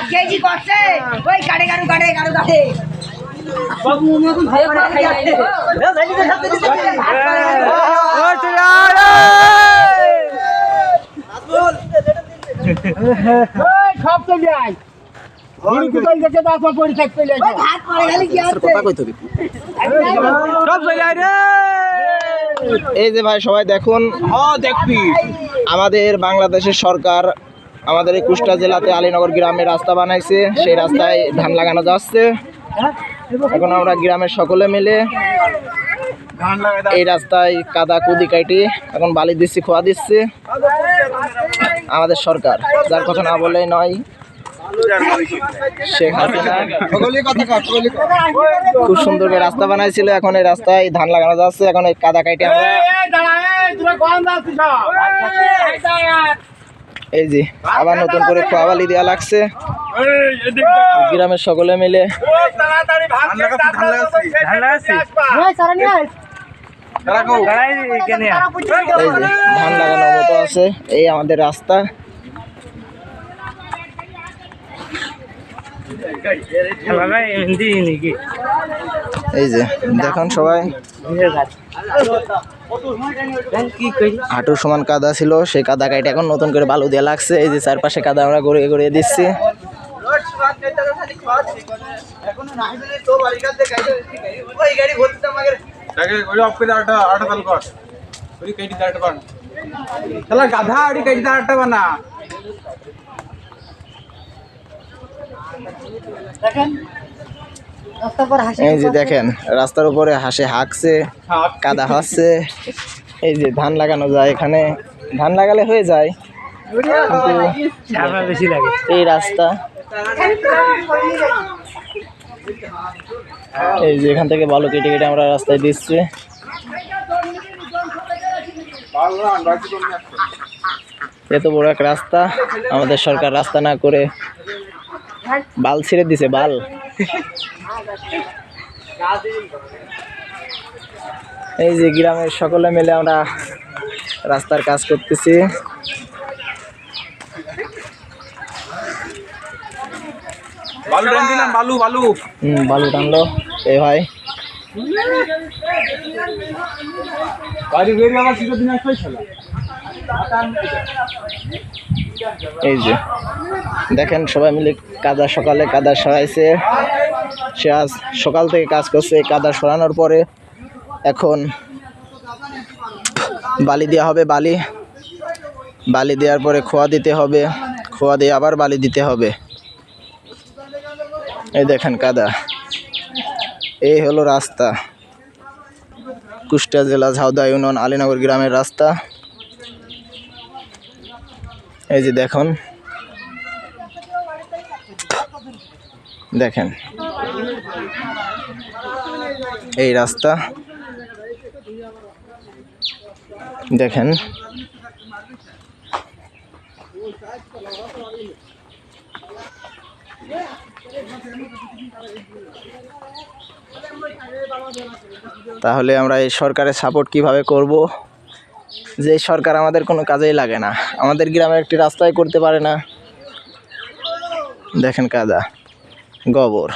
ভাত খেয়েছি করছে ওই সব চলে যায় এই যে ভাই সবাই দেখুন হ্যাঁ দেখবি আমাদের বাংলাদেশের সরকার আমাদের এই কুষ্টা জেলাতে আলীনগর গ্রামে রাস্তা বানাইছে। সেই রাস্তায় ধান লাগানো যাচ্ছে। এখন আমরা গ্রামের সকলে মিলে এই রাস্তায় কাদা কুদি কাটি এখন বালি দিচ্ছি, খোয়া দিচ্ছে। আমাদের সরকার, যার কথা না বললেই নয় খুব সুন্দর করে রাস্তা বানাইছিল, এখন এই রাস্তায় ধান লাগানো যাচ্ছে। এখন এই কাদা কাটি আমরা এই যে, আবার নতুন করে খোয়াবালি দেওয়া লাগছে। গ্রামের সকলে মিলে। ধান লাগানোর মতো আছে। এই আমাদের রাস্তা। এই যে, দেখুন সবাই। হাঁটুর সমান কাদা ছিল, সেই কাদা কাইটে এখন নতুন করে বালু দিয়ে লাগছে। এই যে চারপাশে কাদা আমরা গড়িয়ে গড়িয়ে দিচ্ছি। বানা এই যে দেখেন রাস্তার উপরে হাসে হাঁকছে কাদা হচ্ছে এই যে ধান লাগানো যায় এখানে ধান লাগালে হয়ে যায় কিন্তু বেশি লাগে এই রাস্তা এই যে এখান থেকে বালু কেটে কেটে আমরা রাস্তায় দিচ্ছি। এত বড় এক রাস্তা আমাদের সরকার রাস্তা না করে বাল ছিঁড়ে দিছে বাল। এই যে গ্রামের সকলে মিলে আমরা রাস্তার কাজ করতেছি। বালু টান দিলাম বালু বালু। হুম বালু টানলো। এই ভাই। এই যে। দেখেন সবাই মিলে কাদা সকালে কাদা সরাইছে। সে আজ সকাল থেকে কাজ করছে কাদা সরানোর পরে। এখন বালি দেওয়া হবে বালি। বালি দেওয়ার পরে খোয়া দিতে হবে। খোয়া দিয়ে আবার বালি দিতে হবে। এই দেখেন কাদা। এই হলো রাস্তা। কুষ্টিয়া জেলা ঝাউদা ইউনিয়ন আলীনগর গ্রামের রাস্তা। এই যে দেখুন। দেখেন। এই রাস্তা। দেখেন। তাহলে আমরা এই সরকারের সাপোর্ট কীভাবে করব? যে সরকার আমাদের কোনো কাজেই লাগে না। আমাদের গ্রামের একটি রাস্তায় করতে পারে না। দেখেন কাদা। গোবর।